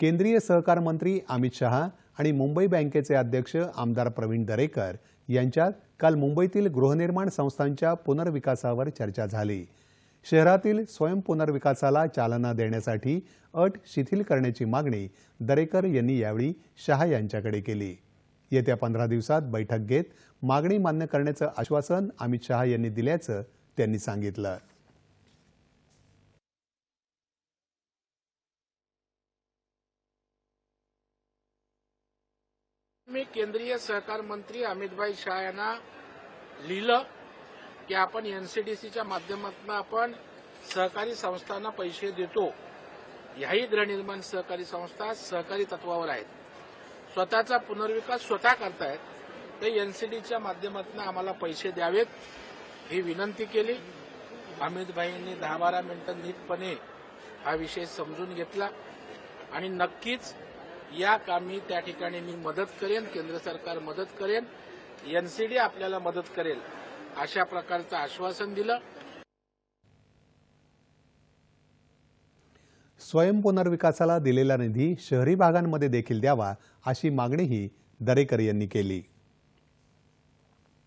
केंद्रीय सहकार मंत्री अमित शहा आणि मुंबई बँकेचे अध्यक्ष आमदार प्रवीण दरेकर यांच्यात काल मुंबईतील गृहनिर्माण संस्थांच्या पुनर्विकासावर चर्चा झाली. शहरातील स्वयंपुनर्विकासाला चालना देण्यासाठी अट शिथिल करण्याची मागणी दरेकर यांनी यावेळी शहा यांच्याकडे केली. येत्या पंधरा दिवसात बैठक घेत मागणी मान्य करण्याचं आश्वासन अमित शहा यांनी दिल्याचं त्यांनी सांगितलं. मी केंद्रीय सहकार मंत्री अमितभाई शाह यांना लिहिलं की आपण एनसीडीसीच्या माध्यमातून आपण सहकारी संस्थांना पैसे देतो. याही गृहनिर्माण सहकारी संस्था सहकारी तत्वावर आहेत. स्वतःचा पुनर्विकास स्वतः करतायत. ते एनसीडीच्या माध्यमातून आम्हाला पैसे द्यावेत ही विनंती केली. अमितभाईंनी दहा बारा मिनिटं नीटपणे हा विषय समजून घेतला. आणि नक्कीच या कामी त्या ठिकाणी मी मदत करेन केंद्र सरकार मदत करेन एनसीडी आपल्याला मदत करेल अशा प्रकारचं आश्वासन दिलं. स्वयंपुनर्विकासाला दिलेला निधी शहरी भागांमध्ये देखील द्यावा अशी मागणीही दरेकर यांनी केली.